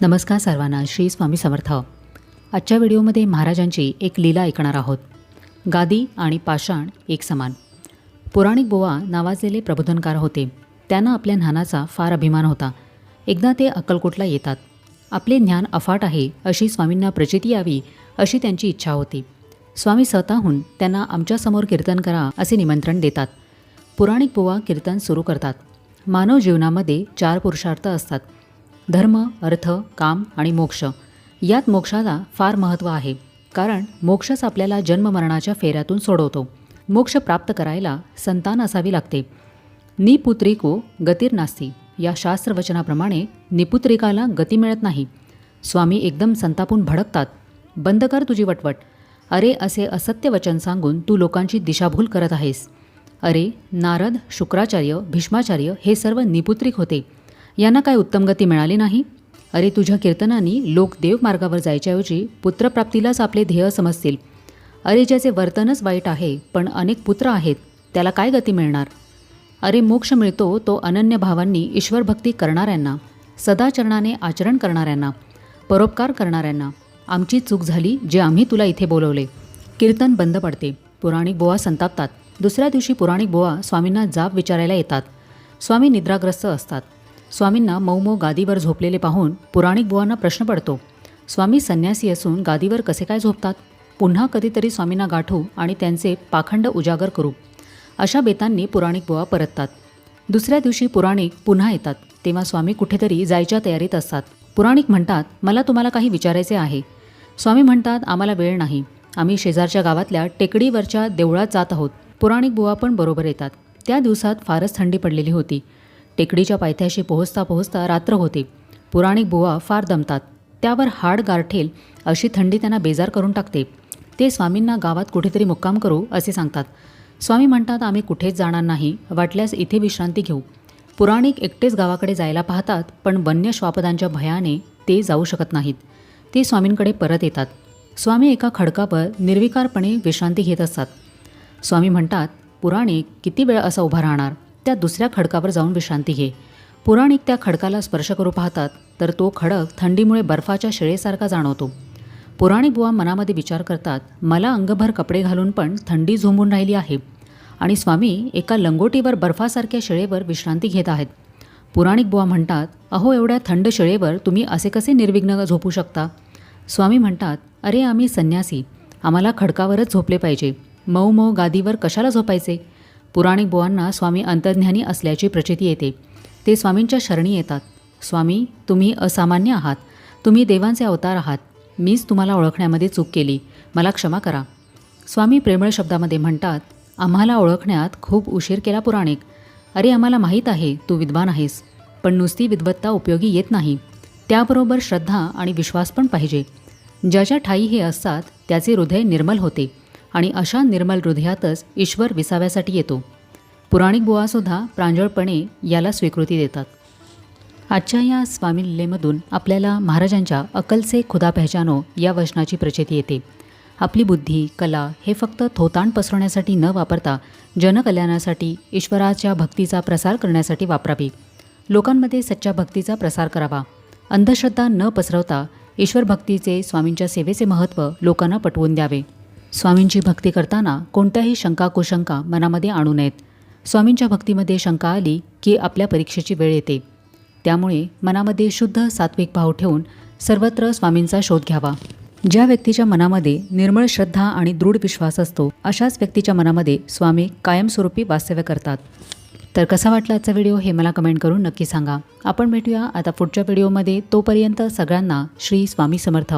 नमस्कार सर्वांना श्री स्वामी समर्थ. आजच्या व्हिडिओमध्ये महाराजांची एक लीला ऐकणार आहोत. गादी आणि पाषाण एक समान. पुराणिक बोवा नावाजलेले प्रबोधनकार होते. त्यांना आपल्या ज्ञानाचा फार अभिमान होता. एकदा ते अक्कलकोटला येतात. आपले ज्ञान अफाट आहे अशी स्वामींना प्रचिती यावी अशी त्यांची इच्छा होती. स्वामी स्वतःहून त्यांना आमच्यासमोर कीर्तन करा असे निमंत्रण देतात. पुराणिक बोवा कीर्तन सुरू करतात. मानव जीवनामध्ये चार पुरुषार्थ असतात. धर्म अर्थ काम आणि मोक्ष. यात मोक्षाला फार महत्त्व आहे. कारण मोक्षच आपल्याला जन्ममरणाच्या फेऱ्यातून सोडवतो. मोक्ष प्राप्त करायला संतान असावी लागते. निपुत्रिको गतीर नास्ती. या शास्त्रवचनाप्रमाणे निपुत्रिकाला गती मिळत नाही. स्वामी एकदम संतापून भडकतात. बंद कर तुझी वटवट. अरे असे असत्य वचन सांगून तू लोकांची दिशाभूल करत आहेस. अरे नारद शुक्राचार्य भीष्माचार्य हे सर्व निपुत्रिक होते. यांना काय उत्तम गती मिळाली नाही? अरे तुझ्या कीर्तनांनी लोक देवमार्गावर जायच्याऐवजी पुत्रप्राप्तीलाच आपले ध्येय समजतील. अरे ज्याचे वर्तनच वाईट आहे पण अनेक पुत्र आहेत त्याला काय गती मिळणार? अरे मोक्ष मिळतो तो अनन्य भावांनी ईश्वरभक्ती करणाऱ्यांना सदाचरणाने आचरण करणाऱ्यांना परोपकार करणाऱ्यांना. आमची चूक झाली जे आम्ही तुला इथे बोलवले. कीर्तन बंद पडते. पुराणिक बोवा संतापतात. दुसऱ्या दिवशी पुराणिक बोवा स्वामींना जाब विचारायला येतात. स्वामी निद्राग्रस्त असतात. स्वामींना मऊ मऊ गादीवर झोपलेले पाहून पुराणिक बुवांना प्रश्न पडतो स्वामी संन्यासी असून गादीवर कसे काय झोपतात? पुन्हा कधीतरी स्वामींना गाठू आणि त्यांचे पाखंड उजागर करू. अशा बेतांनी पुराणिक बुवा परततात. दुसऱ्या दिवशी पुराणिक पुन्हा येतात तेव्हा स्वामी कुठेतरी जायच्या तयारीत असतात. पुराणिक म्हणतात मला तुम्हाला काही विचारायचे आहे. स्वामी म्हणतात आम्हाला वेळ नाही. आम्ही शेजारच्या गावातल्या टेकडीवरच्या देवळात जात आहोत. पुराणिक बुवा पण बरोबर येतात. त्या दिवसात फारच थंडी पडलेली होती. टेकडीच्या पायथ्याशी पोहोचता पोहोचता रात्र होते. पुराणिक बुवा फार दमतात. त्यावर हाड गारठेल अशी थंडी त्यांना बेजार करून टाकते. ते स्वामींना गावात कुठेतरी मुक्काम करू असे सांगतात. स्वामी म्हणतात आम्ही कुठेच जाणार नाही. वाटल्यास इथे विश्रांती घेऊ. पुराणिक एकटेच गावाकडे जायला पाहतात पण वन्य श्वापदांच्या भयाने ते जाऊ शकत नाहीत. ते स्वामींकडे परत येतात. स्वामी एका खडकावर निर्विकारपणे विश्रांती घेत असतात. स्वामी म्हणतात पुराणिक किती वेळ असा उभा राहणार? त्या दुसऱ्या खडकावर जाऊन विश्रांती घे. पुराणिक त्या खडकाला स्पर्श करू पाहतात तर तो खडक थंडीमुळे बर्फाच्या शिळेसारखा जाणवतो. पुराणिक बुवा मनामध्ये विचार करतात मला अंगभर कपडे घालून पण थंडी झोंबून राहिली आहे. आणि स्वामी एका लंगोटीवर बर्फासारख्या शिळेवर विश्रांती घेत आहेत. पुराणिक बुवा म्हणतात अहो एवढ्या थंड शिळेवर तुम्ही असे कसे निर्विघ्न झोपू शकता? स्वामी म्हणतात अरे आम्ही संन्यासी. आम्हाला खडकावरच झोपले पाहिजे. मऊ मऊ गादीवर कशाला झोपायचे? पुराणिक बुवांना स्वामी अंतर्ज्ञानी असल्याची प्रचिती येते. ते स्वामींच्या शरणी येतात. स्वामी तुम्ही असामान्य आहात. तुम्ही देवांचे अवतार आहात. मीच तुम्हाला ओळखण्यामध्ये चूक केली. मला क्षमा करा. स्वामी प्रेमळ शब्दामध्ये म्हणतात आम्हाला ओळखण्यात खूप उशीर केला पुराणिक. अरे आम्हाला माहीत आहे तू विद्वान आहेस. पण नुसती विद्वत्ता उपयोगी येत नाही. त्याबरोबर श्रद्धा आणि विश्वास पण पाहिजे. ज्याच्या ठाई हे असतात त्याचे हृदय निर्मल होते. आणि अशा निर्मल हृदयातच ईश्वर विसाव्यासाठी येतो. पुराणिक बुवासुद्धा प्रांजळपणे याला स्वीकृती देतात. आजच्या या स्वामी आपल्याला महाराजांच्या अकलचे खुदा पहचानो या वचनाची प्रचिती येते. आपली बुद्धी कला हे फक्त थोताण पसरवण्यासाठी न वापरता जनकल्याणासाठी ईश्वराच्या भक्तीचा प्रसार करण्यासाठी वापरावी. लोकांमध्ये सच्च्या भक्तीचा प्रसार करावा. अंधश्रद्धा न पसरवता ईश्वर भक्तीचे स्वामींच्या सेवेचे महत्त्व लोकांना पटवून द्यावे. स्वामींची भक्ती करताना कोणत्याही शंका कुशंका मनामध्ये आणू नयेत. स्वामींच्या भक्तीमध्ये शंका आली की आपल्या परीक्षेची वेळ येते. त्यामुळे मनामध्ये शुद्ध सात्विक भाव ठेवून सर्वत्र स्वामींचा शोध घ्यावा. ज्या व्यक्तीच्या मनामध्ये निर्मळ श्रद्धा आणि दृढ विश्वास असतो अशाच व्यक्तीच्या मनामध्ये स्वामी कायमस्वरूपी वास्तव्य करतात. तर कसा वाटला आजचा व्हिडिओ हे मला कमेंट करून नक्की सांगा. आपण भेटूया आता पुढच्या व्हिडिओमध्ये. तोपर्यंत सगळ्यांना श्री स्वामी समर्थ.